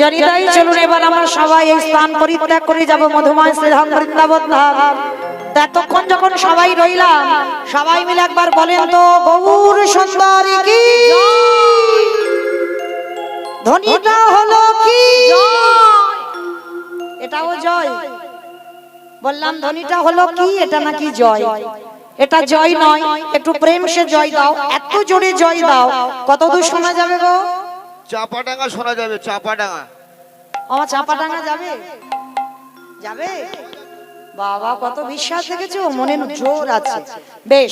জনিতাই চলুন এবার আমরা সবাই এই স্থান পরিত্যাগ করে যাব মধুময় শ্রীধাম বৃন্দাবন ধাম। এতক্ষণ যখন সবাই রইলাম, সবাই মিলে একবার বলেন তো, গৌর সুন্দরী কি? ধ্বনিটা হলো কি? এটাও জয়। বললাম ধ্বনিটা হলো কি? এটা নাকি জয়। এটা জয় নয়, একটু প্রেম সে জয় দাও, এত জোরে জয় দাও। কত দূর শোনা যাবে গো? চাপাডাঙ্গা শোনা যাবে চাপাডাঙ্গা। আমার চাপা ডাঙা যাবে? যাবে? বাবা কত বিশ্বাস দেখেছ? মনে জোর আছে। বেশ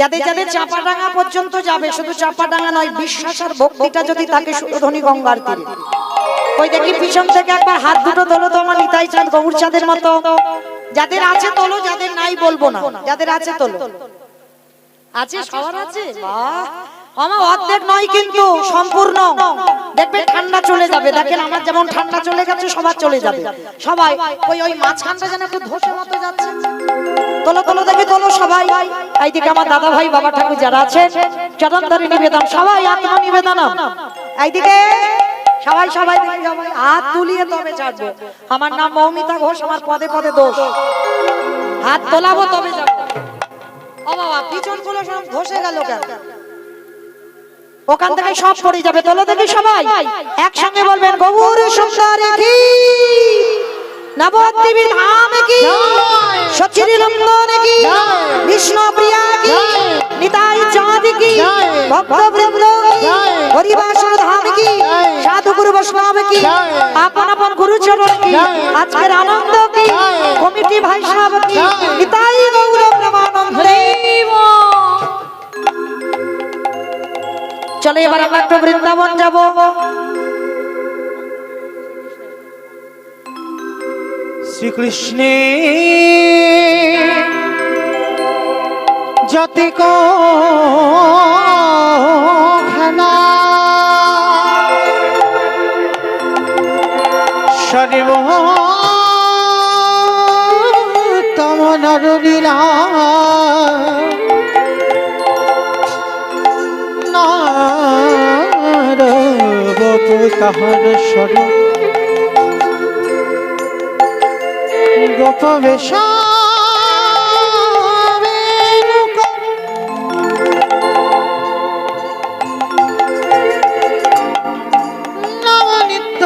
যাদের যাদের চাপা ডাঙা পর্যন্ত যাবে শুধু চাপা ডাঙা নয় বিশ্বাস আর ভক্তিটা যদি তাকে সুধনী গঙ্গার তীরে। ওই দেখি পিছন থেকে একবার হাত দুটো তোলো তো আমার নিতাই চাঁদ গৌর চাঁদের মতো। যাদের আছে তোলো যাদের নাই বলব না। যাদের আছে তোলো। আছে সবার আছে? বাহ। আমার অর্ধেক নয় কিন্তু সম্পূর্ণ। দেখবে ঠান্ডা চলে যাবে। দেখেন আমার যেমন ঠান্ডা চলে গেছে, সবার চলে যাবে। সবাই, ওই ওই মাঝখানটা যেন একটু ধসে মতো যাচ্ছে। তোলো তোলো, দেখে, তোলো সবাই। এইদিকে আমার দাদা ভাই, বাবা ঠাকুর যারা আছে চরণধারী নিবেদন, সবাই আত্মা নিবেদন। এইদিকে সবাই সবাই দেখে, সবাই হাত তুলিয়ে তবে ছাড়বো আমার নাম মৌমিতা ঘোষ, আমার পদে পদে দোষ। হাত তোলাবো তবে যাব। ও বাবা পিছনগুলো সব ধসে গেল কেন? ওখান থেকে সব পড়ে যাবে। তোলো দেখি সবাই। একসঙ্গে বলবেন, গৌর সুন্দর কি? নবদ্বীপের ধাম কি? সচির নন্দন কি? প্রিয়া কি? নিতাই চাঁদ কি? ভক্ত বৃন্দ কি? হরিবাসর ধাম কি? সাধু গুরু বৈষ্ণব কি? আপন আপন গুরু চরণ কি? আজকের আনন্দ কি? কমিটি ভাই সব কি? নিতাই চলো এবার আমরা একটু বৃন্দাবন যাব। শ্রীকৃষ্ণে যতে খেলা সর্বোত্তম নরলীলা তাহার স্বরূপ গোপবেশা নবনিত্য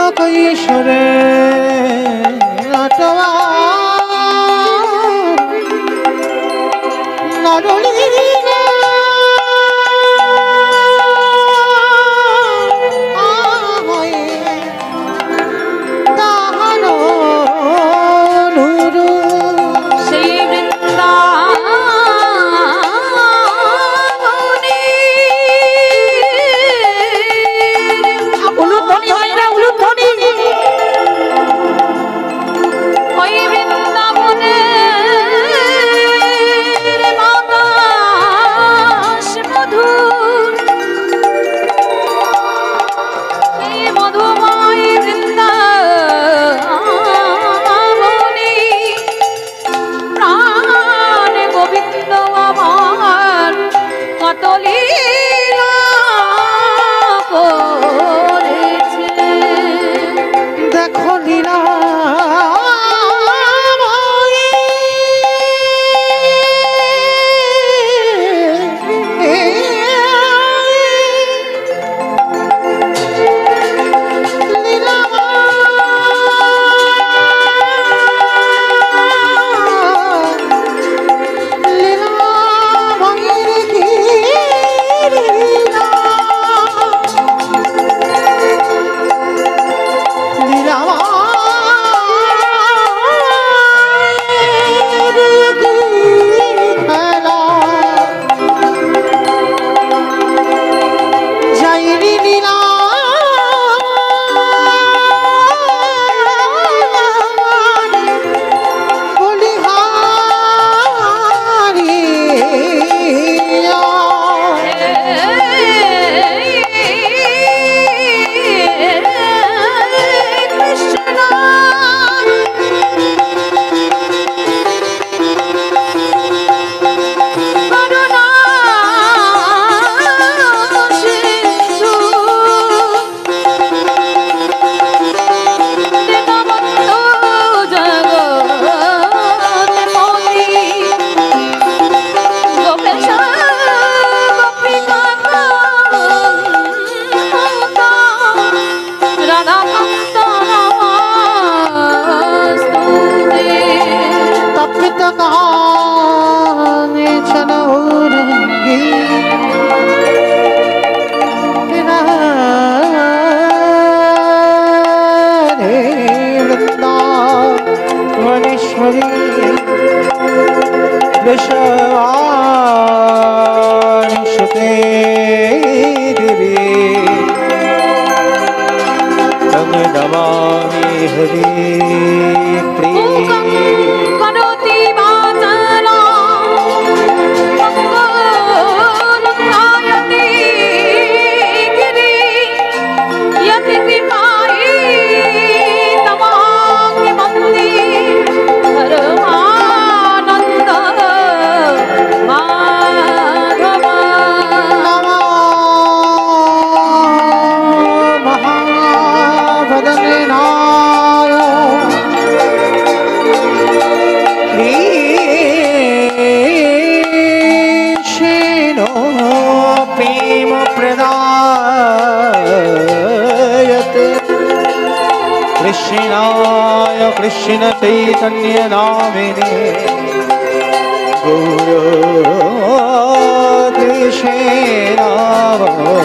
কৃষ্ণায় কৃষ্ণ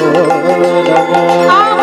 চৈতন্য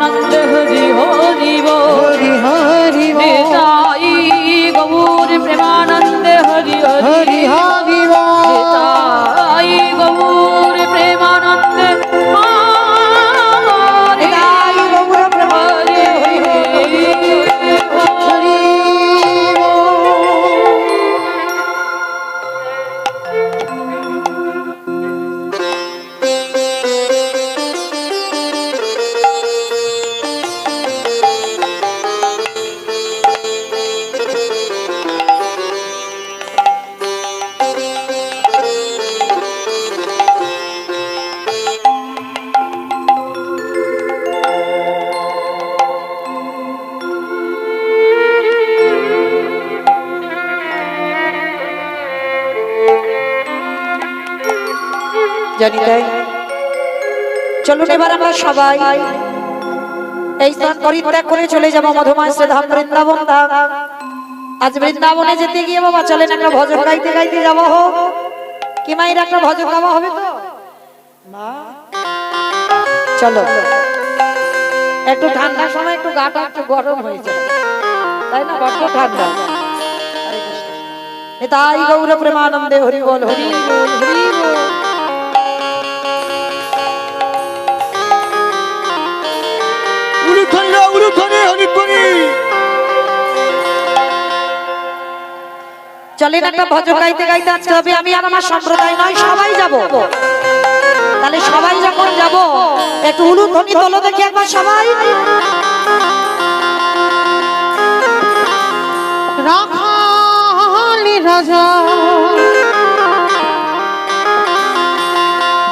প্রেমানন্দ চলুন এবার আমরা সবাই এই স্থান পরিত্যাগ করে চলে যাব মধুময় শ্রীধাম বৃন্দাবন ধাম। আজ বৃন্দাবনে যেতে গিয়ে বাবা চলেন একটা ভজন গাইতে গাইতে যাওয়া হোক কি মায়ের একটা ভজন গাওয়া হবে তো? চলো। একটু ঠান্ডার সময় একটু গাটা একটু গরম হয়ে যায়। তাই না? বড্ড ঠান্ডা। হরে কৃষ্ণ। এ তাই গৌর প্রেমানন্দে হরি বল হরি বল। চলেন একটা ভজন গাইতে গাইতে আজকে হবে। আমি আর আমার সম্প্রদায় নয় সবাই যাব। তাহলে সবাই যখন যাব একটু উলু ধ্বনি তোলো দেখি একবার সবাই। রাখালি রাজা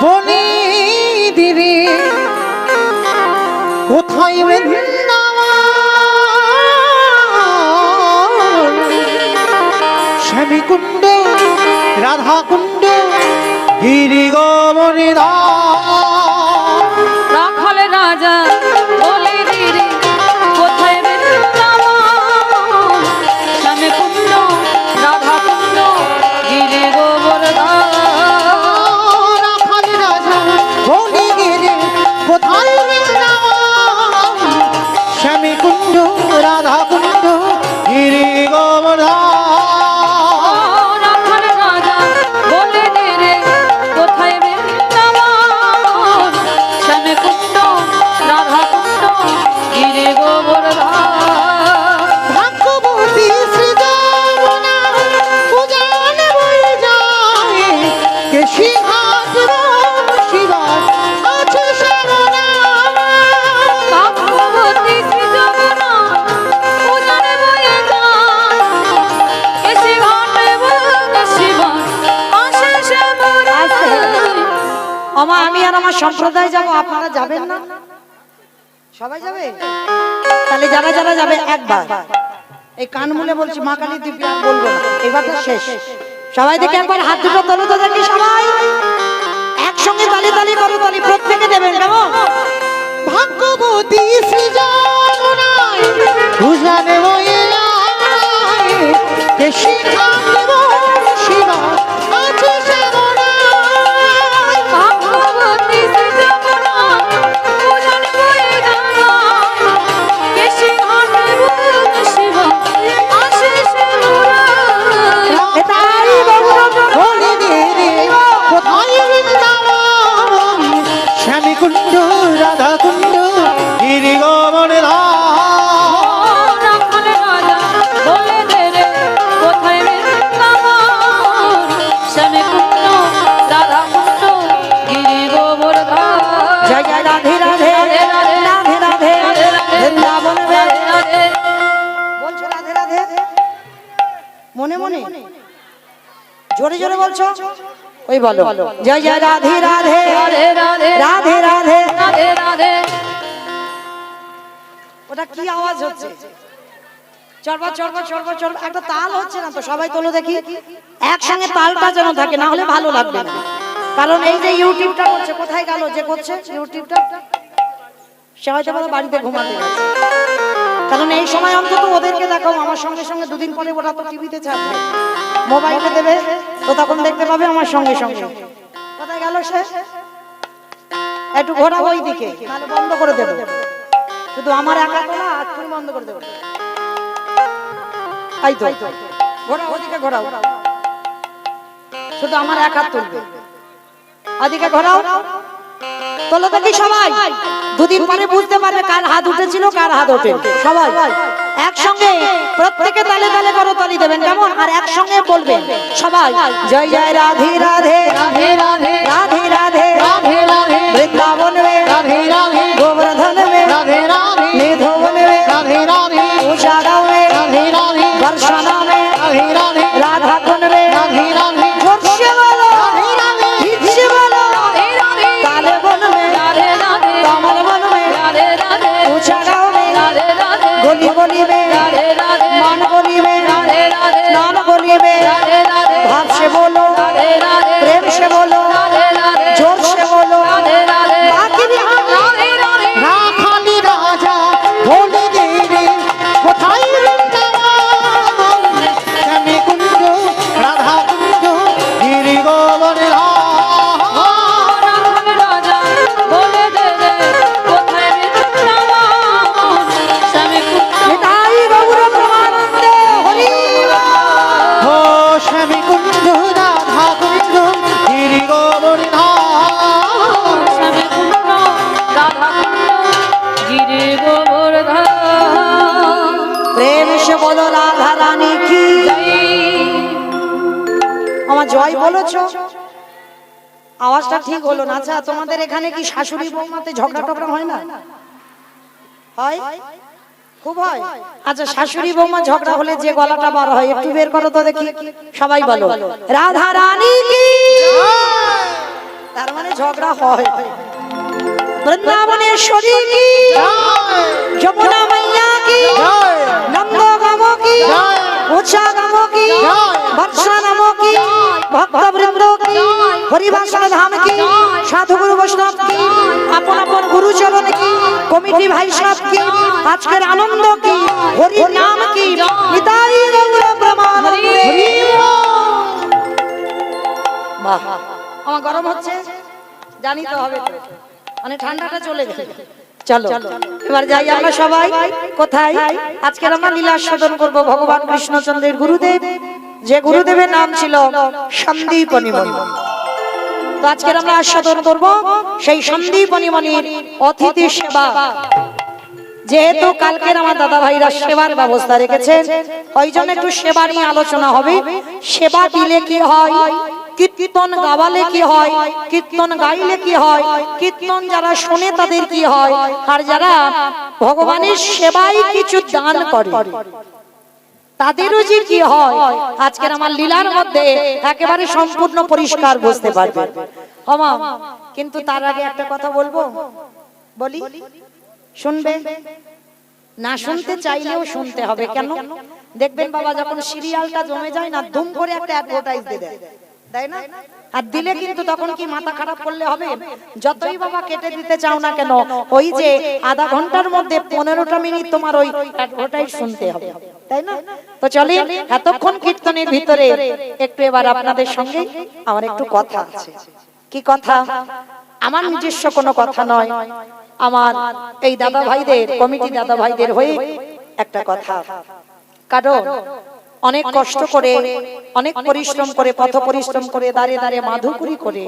বনে দিরে কোথায় বৃন্দাবন শ্যামী কুণ্ড রাধা কুণ্ড গিরি গোবরিদা রাখলে রাজা আর আমার সম্প্রদায় যাব, আপনারা যাবেন না? সবাই যাবে? তাহলে যারা যারা যাবে, একবার। এই কান মুলে বলছি, মা কালী দিব্য বলব না। এবারটা শেষ। সবাই দেখে একবার হাত দুটো তোলো তো দেখি সবাই। একসঙ্গে তালি তালি করো, তালি প্রত্যেকে দেবেন, কেমন? ভাগ্যবতী সৃজনায় আয় কে শিখা শিবা, আছে কোথায় সবাই বলো। জয় জয় রাধে রাধে। রাধে রাধে। রাধে ওটা কি আওয়াজ হচ্ছে? চড়বা চড়বা চড়বা চড়বা। একটা তাল হচ্ছে না তো? সবাই তোলো দেখি। একসঙ্গে তালটা যেন থাকে না হলে ভালো লাগবে না। কারণ এই যে ইউটিউবটা হচ্ছে কোথায় গেল যে করছে? ইউটিউবটা? সে হয়তো বাড়িতে ঘুমাতে কারণ এই সময় অন্তত ওদেরকে দেখাও। আমার সঙ্গে সঙ্গে দুদিন পরে ওরা তো টিভিতে ছাড়বে। মোবাইলে দেবে। তো তখন দেখতে পাবে? আমার সঙ্গে সঙ্গে। কোথায় গেল সে? একটু ঘোরাবো ওই দিকে বন্ধ করে শুধু আমার একা না বন্ধ করে দেবো। তো। ঘোরাও, ওদিকে ঘোরাও। শুধু আমার তুলবে। ওদিকে ঘোরাও। তোলো দেখি সবাই। দুদিন পরে বুঝতে পারবে কার হাত উঠেছিল, কার হাত ওঠে সবাই। একসঙ্গে প্রত্যেকে তালে তালে করো তালি দেবেন কেমন? আর একসঙ্গে বলবেন সবাই জয় জয় রাধে রাধে রাধে। রাধে রাধে। রাধে রাধে। রাধে বৃন্দাবন মে রাধে রাধে। গোবর্ধন মে রাধে রাধে। মেধবন মে রাধে রাধে। উষাগাঁও মে রাধে রাধে। বর্ষণা মে রাধে রাধে। রাধা আওয়াজটা ঠিক হলো না? আচ্ছা তোমাদের এখানে কি শাশুড়ি বৌমাতে ঝগড়া টগড়া হয় না? হয়? খুব হয়। আচ্ছা শাশুড়ি বৌমা ঝগড়া হলে যে গলাটা বার হয় একটু বের করো তো দেখি। সবাই বলো। রাধা রানী কি? তার মানে ঝগড়া হয়। বৃন্দাবনেশ্বরী কি? যমুনা মাইয়া কি? নন্দ গাম কি? উষা গাম কি? বর্ষা নাম কি? ভক্ত বৃন্দ কি? হরিবাসন ধাম কি? বৈষ্ণব কি? আপন আপন গুরু চরণ কি? কমিটি ভাই সাহেব কি? আজকের আনন্দ কি? হরি নাম কি? নিতাই গৌর প্রমাণ আমার গরম হচ্ছে। জানি তো হবে। মানে ঠান্ডাটা চলে গেছে। চলো এবার যাই আমরা সবাই। কোথায়? আজকে আমরা লীলা সাধন করব ভগবান কৃষ্ণচন্দ্রের গুরুদেব। যে গুরুদেবের নাম ছিল সন্দীপনী মণি তো আজকে আমরা আস্বাদন করব সেই সন্দীপনী মণির অতিথি সেবা। যেহেতু কালকের আমার দাদা ভাইরা সেবার ব্যবস্থা রেখেছেন, ওই জন্য একটু সেবা নিয়ে আলোচনা হবে। সেবা দিলে কি হয়? কীর্তন গাওয়ালে কি হয়? কীর্তন গাইলে কি হয়? কীর্তন যারা শোনে তাদের কি হয়? আর যারা ভগবানের সেবাই কিছু দান করে। তাদেরও যে কি হয় আজকের আমার লীলার মধ্যে একেবারে সম্পূর্ণ পরিষ্কার বুঝতে পারবে। হমা কিন্তু তার আগে একটা কথা বলব? বলি? শুনবে? না শুনতে চাইলেও শুনতে হবে কেন? দেখবেন বাবা যখন সিরিয়ালটা জমে যায় না দুম করে একটা অ্যাডভার্টাইজ দিয়ে দেয়। তাই না? আর দিলে কিন্তু তখন কি মাথা খারাপ করলে হবে? যতই বাবা কেটে দিতে চাও না কেন ওই যে আধা ঘণ্টার মধ্যে পনেরোটা মিনিট তোমার ওই অ্যাডভার্টাইজ শুনতে হবে। তাই না? তো চলে এতক্ষণ কীর্তনের ভিতরে একটু এবার আপনাদের সঙ্গে আমার একটু কথা আছে। কি কথা? আমার নিজস্ব কোনো কথা নয়। আমার এই দাদা ভাইদের কমিটি দাদা ভাইদের হয়ে একটা কথা। কারণ অনেক কষ্ট করে অনেক পরিশ্রম করে পথ পরিশ্রম করে দাঁড়িয়ে দাঁড়িয়ে মাধুকুরি করে।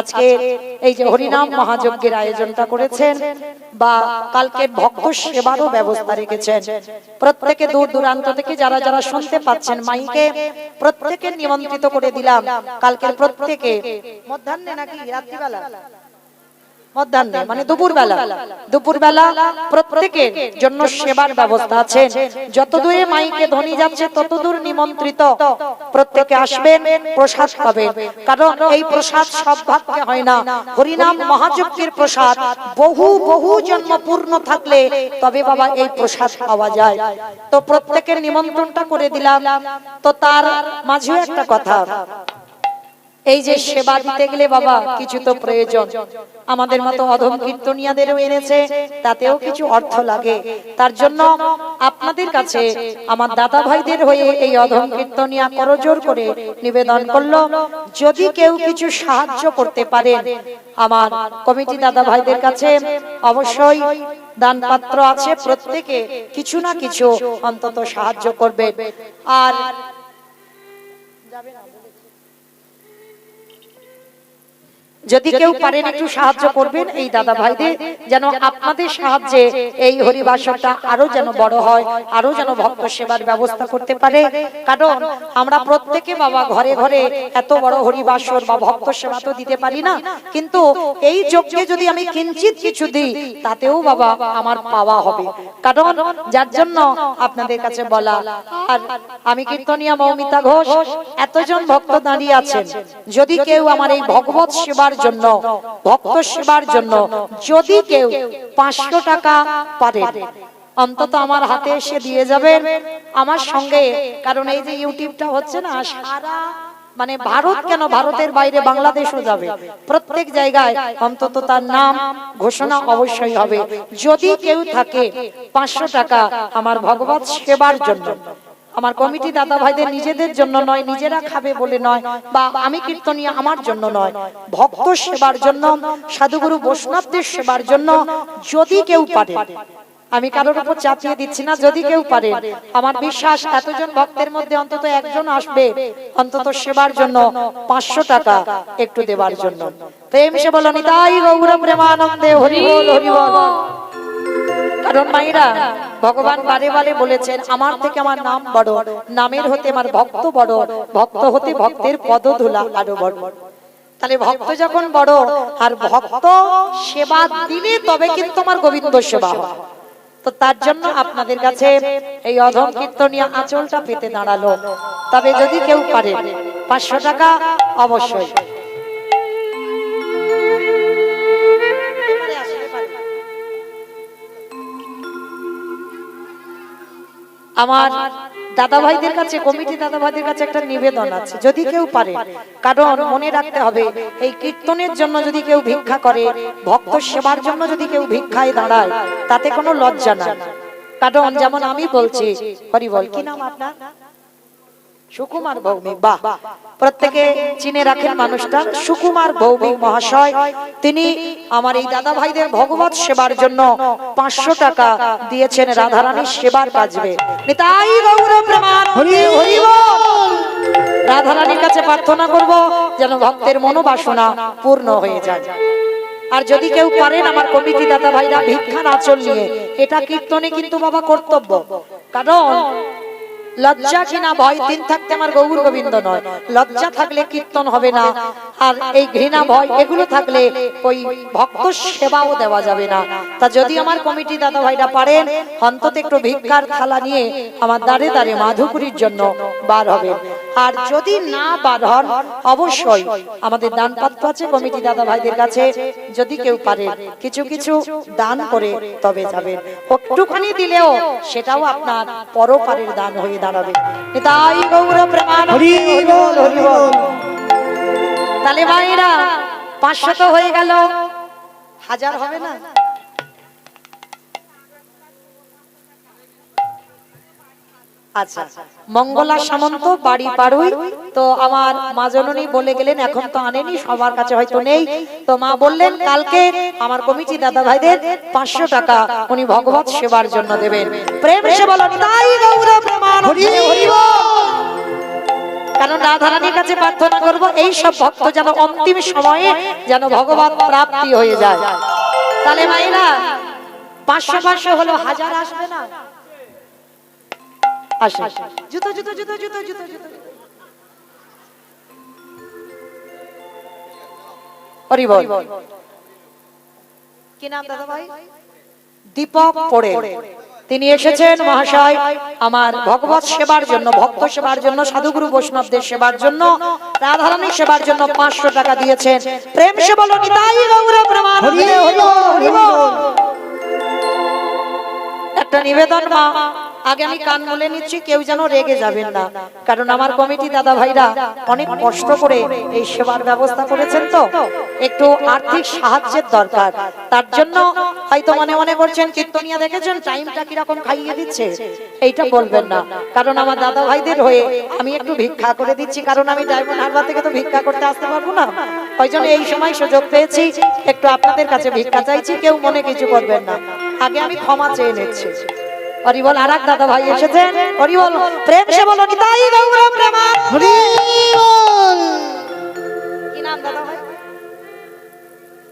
আজকে এই যে হরিনাম মহাযজ্ঞের আয়োজনটা করেছেন বা কালকে ভক্ত সেবারও ব্যবস্থা রেখেছেন। প্রত্যেকে দূর দূরান্ত থেকে যারা যারা শুনতে পাচ্ছেন মাইকে প্রত্যেকে নিমন্ত্রিত করে দিলাম। কালকের প্রত্যেকে মধ্যাহ্নে নাকি রাত্রিবেলা? মধ্যাহ্নে মানে দুপুরবেলা। দুপুরবেলা। প্রত্যেকের জন্য সেবার ব্যবস্থা আছে। যত দূরে মাইকে ধ্বনি যাচ্ছে তত দূর নিমন্ত্রিত। প্রত্যেকে আসবেন প্রসাদ পাবেন। কারণ এই প্রসাদ সব ভাগ্যে হয় না। হরিনাম মহাযজ্ঞের প্রসাদ বহু বহু জন্ম পূর্ণ থাকলে তবে বাবা এই প্রসাদ পাওয়া যায়। তো প্রত্যেকের নিমন্ত্রণটা করে দিলাম। তো তার মাঝেও একটা কথা। এই যে সেবা দিতে গেলে বাবা, কিছু তো প্রয়োজন। আমাদের মতো অধম কীর্তনিয়াদেরও এনেছে, তাতেও কিছু অর্থ লাগে। তার জন্য আপনাদের কাছে আমার দাদা ভাইদের হয়ে এই অধম কীর্তনিয়া করজোর করে নিবেদন করল। যদি কেউ কিছু সাহায্য করতে পারে আমার কমিটি দাদা ভাইদের কাছে অবশ্যই দান পাত্র আছে। প্রত্যেকে কিছু না কিছু অন্তত সাহায্য করবে। আর যদি কেউ পারেন একটু সাহায্য করবেন এই দাদা ভাইদের যেন আপনাদের সাহায্যে এই হরিবাসরটা আরও যেন বড় হয় আরও যেন ভক্ত সেবার ব্যবস্থা করতে পারে। কারণ আমরা প্রত্যেকে বাবা ঘরে ঘরে এত বড় হরিবাসর বা ভক্ত সেবা তো দিতে পারি না। কিন্তু এই যজ্ঞে যদি আমি কিঞ্চিত কিছু দিই তাতেও বাবা আমার পাওয়া হবে। কারণ যার জন্য আপনাদের কাছে বলা আর আমি কীর্তনিয়া মৌমিতা ঘোষ এতজন ভক্ত দাঁড়িয়ে আছেন যদি কেউ আমার এই ভগবত সেবার জন্য, ভক্ত সেবার জন্য যদি কেউ পাঁচশো টাকা পারে, অন্তত আমার হাতে এসে দিয়ে যাবেন। আমার সঙ্গে, কারণ এই যে ইউটিউবটা হচ্ছে না, সারা মানে ভারত কেন, ভারতের বাইরে বাংলাদেশও যাবে। প্রত্যেক জায়গায় অন্তত তার নাম ঘোষণা অবশ্যই হবে। যদি কেউ থাকে পাঁচশো টাকা আমার ভগবত সেবার জন্য আমার কমিটি দাদা ভাইদের নিজেদের জন্য নয়, নিজেরা খাবে বলে নয়, বা আমি কীর্তনীয় আমার জন্য নয়। ভক্ত সেবার জন্য, সাধুগুরু বৈষ্ণবদের সেবার জন্য যদি কেউ পারে। আমি কারোর উপর চাপিয়ে দিচ্ছি না, যদি কেউ পারে। আমার বিশ্বাস, এতজন ভক্তের মধ্যে অন্তত একজন আসবে, অন্তত সেবার জন্য পাঁচশো টাকা একটু দেবার জন্য। প্রেম সে বলো নিতাই গৌর প্রেমানন্দে হরি বল হরি বল কারণ মাইরা ভগবান বারে বারে বলেছেন, আমার থেকে আমার নাম বড়, নামের হতে আমার ভক্ত বড়, ভক্ত হতে ভক্তের পদধূলা আরও বড়। তাহলে ভক্ত যখন বড়, আর ভক্ত সেবা দিলে তবে কিন্তু আমার গোবিন্দ সেবা তো তার জন্য আপনাদের কাছে এই অধম কীর্তনীয় আঁচলটা পেতে দাঁড়াল। তবে যদি কেউ পারে, পাঁচশো টাকা অবশ্যই। আমার দাদা ভাইদের কাছে, কমিটি দাদা ভাইদের কাছে একটা নিবেদন আছে। যদি কেউ পারে, কারণ মনে রাখতে হবে, এই কীর্তনের জন্য যদি কেউ ভিক্ষা করে, ভক্ত সেবার জন্য যদি কেউ ভিক্ষায় দাঁড়ায়, তাতে কোনো লজ্জা না কারণ যেমন আমি বলছি, হরি বল, কি নাম আপনার? সুকুমার ভৌমিক বাহ প্রত্যেকে চিনে রাখেন মানুষটা সুকুমার ভৌমিক মহাশয়। তিনি আমার এই দাদা ভাইদের ভগবত সেবার জন্য পাঁচশো টাকা দিয়েছেন রাধারানীর সেবার কাজবে নিতাই গৌর প্রমাণ রাধারানীর কাছে প্রার্থনা করব যেন ভক্তের মনোবাসনা পূর্ণ হয়ে যায়। আর যদি কেউ পারেন আমার কমিটি দাদা ভাইরা ভিক্ষার আচল নিয়ে এটা কীর্তনে কিন্তু বাবা কর্তব্য। কারণ লজ্জা ঘৃণা ভয়, তিন থাকতে আমার গৌর গোবিন্দ নয়। লজ্জা থাকলে কীর্তন হবে না, আর এই ঘৃণা, ভয়, এগুলো থাকলে ওই ভক্ত সেবাও দেওয়া যাবে না। তা যদি আমার কমিটি দাদা ভাইরা পারেন, অন্তত একটু ভিক্ষার থালা নিয়ে আমার দাঁড়ে দাঁড়ে মাধুপুরীর জন্য বার হবে আর যদি না বার হন অবশ্যই আমাদের দান পাত্র আছে কমিটি দাদা ভাইদের কাছে। যদি কেউ পারে কিছু কিছু দান করে তবে যাবেন একটুখানি দিলেও সেটাও আপনার পরপারের দান হয়ে দাঁড়াবে। তাই গৌর প্রেমান হরি বল হরি বল। তাহলে ভাইরা পাঁচশো তো হয়ে গেল। হাজার হবে না? আচ্ছা। মঙ্গলা সামন্ত, বাড়ি পাড়ুই তো আমার মা জননী বলে গেলেন, এখন তো আনেনি, সবার কাছে হয়তো নেই। তো মা বললেন, কালকে আমার কমিটি দাদা ভাইদের পাঁচশো টাকা উনি ভগবত সেবার জন্য দেবেন। প্রেম সে কারণ রাধারানীর কাছে প্রার্থনা করব, এই সব ভক্ত যেন অন্তিম সময়ে যেন ভগবত প্রাপ্তি হয়ে যায়। তাহলে পাঁচশো পাঁচশো হলো হাজার আসবে না? আসে। জুতো জুতো জুতো জুতো জুতো জুতো। হরি বল কি নাম দাদা ভাই? দীপক পড়ে। তিনি এসেছেন মহাশয় আমার ভগবত সেবার জন্য ভক্ত সেবার জন্য সাধুগুরু বৈষ্ণবদের সেবার জন্য রাধারানী সেবার জন্য পাঁচশো টাকা দিয়েছেন। প্রেম সে বলো নিতাই। একটা নিবেদন মা। আগে আমি কান বলে নিচ্ছি, কেউ যেন রেগে যাবেন না। কারণ আমার কমিটি দাদা ভাইরা অনেক কষ্ট করে এই সেবার ব্যবস্থা করেছেন তো। একটু আর্থিক সাহায্যের দরকার। তার জন্য হয়তো মনে মনে করছেন, কীর্তনিয়া দেখেছেন, টাইমটা কীরকম খাইয়ে দিচ্ছে? এইটা বলবেন না। কারণ আমার দাদা ভাইদের হয়ে আমি একটু ভিক্ষা করে দিচ্ছি, কারণ আমি ডায়মন্ড হারবার থেকে তো ভিক্ষা করতে আসতে পারব না। ওই জন্য এই সময় সুযোগ পেয়েছি, একটু আপনাদের কাছে ভিক্ষা চাইছি, কেউ মনে কিছু করবেন না। আগে আমি ক্ষমা চেয়ে নিচ্ছি। হরিবল আর এক দাদা ভাই এসেছেন। হরিবল প্রেম সে বলো নিতাই গৌর প্রেমা হরি বল কি নাম দাদা ভাই?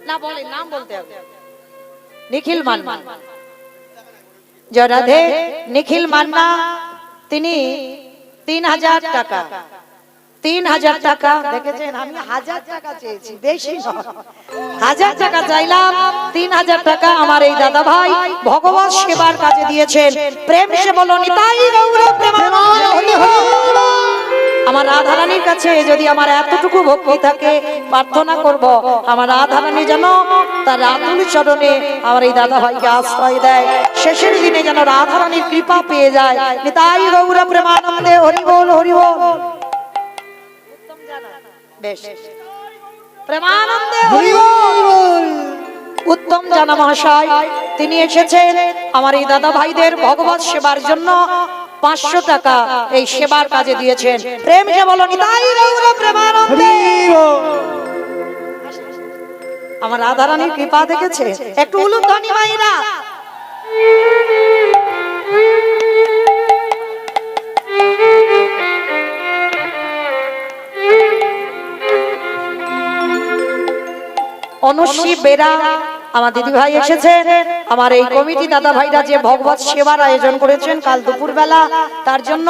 না বলে নাম বলতে হবে। নিখিল মান্না। জরাধে রাধে নিখিল মান্না তিনি তিন হাজার টাকা। তিন হাজার টাকা। দেখেছেন আমি হাজার টাকা চেয়েছি বেশি হাজার টাকা চাইলাম তিন হাজার টাকা আমার এই দাদা ভাই ভগবত সেবার কাজে দিয়েছেন। প্রেম সে বলো নিতাই গৌর প্রেমানন্দে হরি হরি। আমার রাধারানীর কাছে যদি আমার এতটুকু ভক্তি থাকে প্রার্থনা করব আমার রাধারানী যেন তার রাতুল চরণে আমার এই দাদা ভাইকে আশ্রয় দেয়। শেষের দিনে যেন রাধারানীর কৃপা পেয়ে যায় নিতাই গৌর প্রেমানন্দে হরি বল হরি বল। বেশ প্রেমানন্দে উত্তম জানা মহাশয় তিনি এসেছেন আমার এই দাদা ভাইদের ভগবত সেবার জন্য পাঁচশো টাকা এই সেবার কাজে দিয়েছেন। প্রেম যে বলো আমার রাধারানীর কৃপা দেখেছে। একটু উলুধ্বনি মাইরা। অনুশ্রী বেরা আমার দিদি ভাই এসেছে। আমার এই কমিটি দাদা ভাইরা যে ভগবত সেবার আয়োজন করেছেন কাল দুপুর বেলা তার জন্য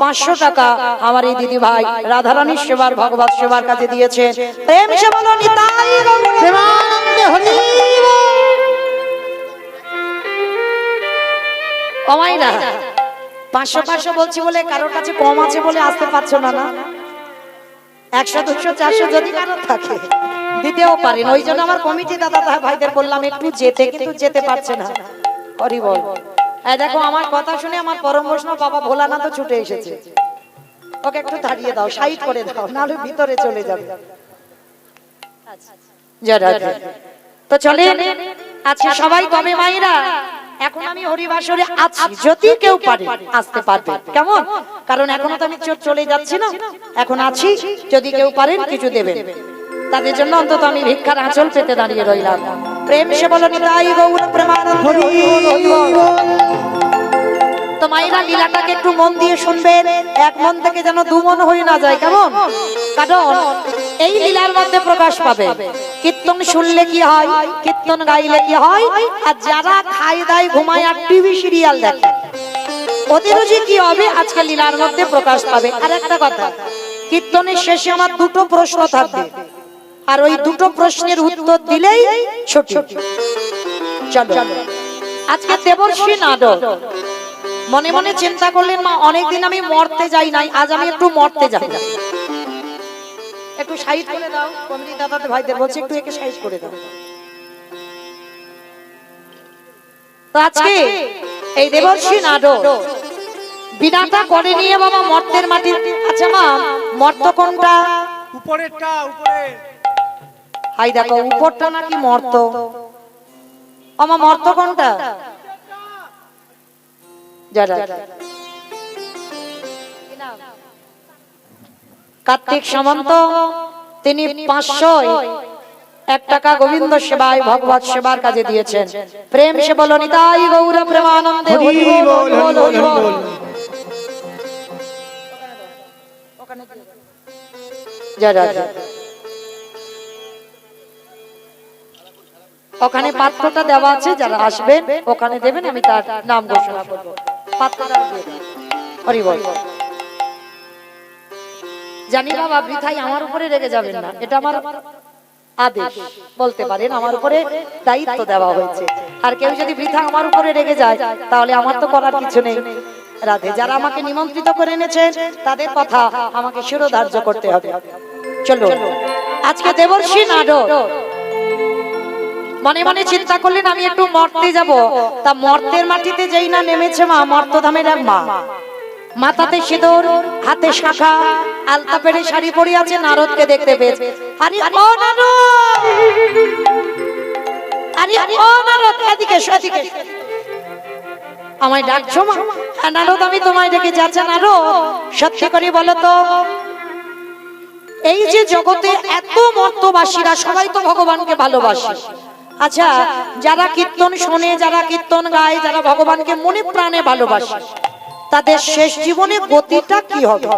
পাঁচশো টাকা আমার এই দিদি ভাই রাধারানীর সেবার, ভগবত সেবার কাছে দিয়েছেন কমাই না। পাঁচশো পাঁচশো বলছি বলে কারোর কাছে কম আছে বলে আসতে পারছ না না। একশো, দুশো, চারশো যদি কারও থাকে। দিতেও পারেন। ওই জন্য আমার কমিটি দাদা ভাইদের বললাম, একটু যেতে, কিন্তু যেতে পারছে না। হরি বল। দেখো, আমার কথা শুনে আমার পরম বৈষ্ণব বাবা ভোলানাথ ছুটে এসেছে। ওকে একটু দাঁড়িয়ে দাও, সাইড করে দাও, নাহলে ভিতরে চলে যাবে। তো চলে আচ্ছা সবাই কবে মায়েরা, এখন আমি হরিবাসরে আছি, যদি কেউ পারে, আসতে পারবে। কেমন? কারণ এখনও তো আমি চলে যাচ্ছি না। এখন আছি, যদি কেউ পারেন কিছু দেবেন। তাদের জন্য অন্তত আমি ভিক্ষার আঁচল পেতে দাঁড়িয়ে রইলাম। প্রেম সে তো মায়েরা লীলাটাকে একটু মন দিয়ে শুনবেন। এক মন থেকে যেন দু মন হয়ে না যায়, কেমন? কারণ এই লীলার মধ্যে প্রকাশ পাবে। কীর্তন শুনলে কি হয়, কীর্তন গাইলে কি হয়? আর যারা খাই দায় ঘুমায় আর টিভি সিরিয়াল দেখে। ওদেরও কি হবে, আজকে লীলার মধ্যে প্রকাশ পাবে। আর একটা কথা, কীর্তনের শেষে আমার দুটো প্রশ্ন থাকবে। আর ওই দুটো প্রশ্নের উত্তর দিলেই আজকে মনে মনে চিন্তা করলেন, মা, অনেকদিন আমি মরতে যাই নাই, আজ আমি একটু মরতে যাই একটু সাইড করে দাও কমিটি দাদাদের ভাইদের বলছে একটু একে সাইড করে দাও। আজকে এই দেবর্ষী নাটক বিনাটা করে নিয়ে বাবা মর্তের মাটি আচ্ছা মা, মর্ত কোনটা? উপরেরটা উপরে হাই দেখো উপরটা নাকি মর্ত? আমা মর্ত কোনটা? কার্তিক সামন্ত, তিনি পাঁচশো এক টাকা গোবিন্দ সেবায়, ভগবত সেবার কাজে দিয়েছেন। প্রেম সে বলো, নিতাই গৌর প্রেমানন্দে হরি ওখানে পাত্রটা দেওয়া আছে, যারা আসবেন, ওখানে দেবেন, আমি তার নাম ঘোষণা করব। পাত্রটা। হরি বল। জানি বাবা আমার উপরে রেগে যাবেন না। এটা আমার আদেশ। বলতে পারেন, আমার উপরে দায়িত্ব দেওয়া হয়েছে। আর কেউ যদি বৃথা আমার উপরে রেগে যায়, তাহলে আমার তো করার কিছু নেই। রাধে, যারা আমাকে নিমন্ত্রিত করে এনেছেন, তাদের কথা আমাকে শিরোধার্য করতে হবে। চলো, আজকে দেবর্ষী নাটক। মনে মনে চিন্তা করলেন, আমি একটু মর্তে যাব। তা মর্তের মাটিতে যেই না নেমেছে মা মর্তধামের এক মা? মাথাতে সিঁদুর, হাতে শাখা আলতা পেড়ে শাড়ি পরে আছে, নারদকে দেখতে পেয়েছে। আরে ও নারদ! আরে ও নারদ, এদিকে এদিকে আমায় ডাকছো মা? নারদ, আমি তোমায় ডেকে যাচ্ছে, নারদ। সত্যি করে বলো তো, এই যে জগতে এত মর্তবাসীরা, সবাই তো ভগবানকে ভালোবাসে। আচ্ছা যারা কীর্তন শোনে, যারা কীর্তন গায়, যারা ভগবানকে মনে প্রাণে ভালোবাসে, তাদের শেষ জীবনে গতিটা কি হবে?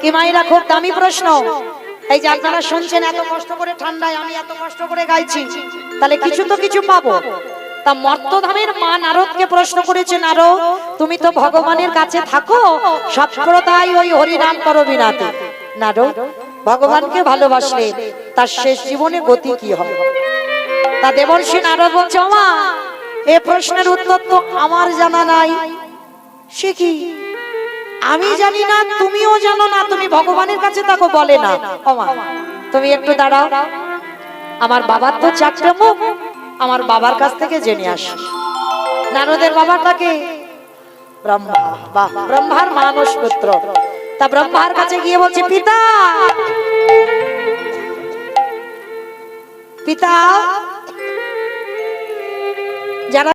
কি মাইরা খুব দামি প্রশ্ন? এই যে আপনারা শুনছেন, এত কষ্ট করে ঠান্ডায় আমি এত কষ্ট করে গাইছি, তাহলে কিছু তো কিছু পাবো। তা মর্তধামের মা নারদকে প্রশ্ন করেছে নারদ তুমি তো ভগবানের কাছে থাকো, সব সবপ্রদায় ওই হরিনাম করো বিনাতে। নারদ ভগবানকে ভালোবাসলে তার শেষ জীবনে গতি কি হবে? তা দেবর্ষী নারদ বলছে মা এ প্রশ্নের উত্তর তো আমার জানা নাই। সে কি? আমি জানি না, তুমিও জানো না, তুমি ভগবানের কাছে তাকে বলে না। ওমা, তুমি একটু দাঁড়াও। আমার বাবার তো চাকরে মুখ, আমার বাবার কাছ থেকে জেনে আস। নারদের বাবাটাকে ব্রহ্মা, বাহ, ব্রহ্মার মানস পুত্র। তা ব্রহ্মার কাছে গিয়ে বলছে পিতা! পিতা!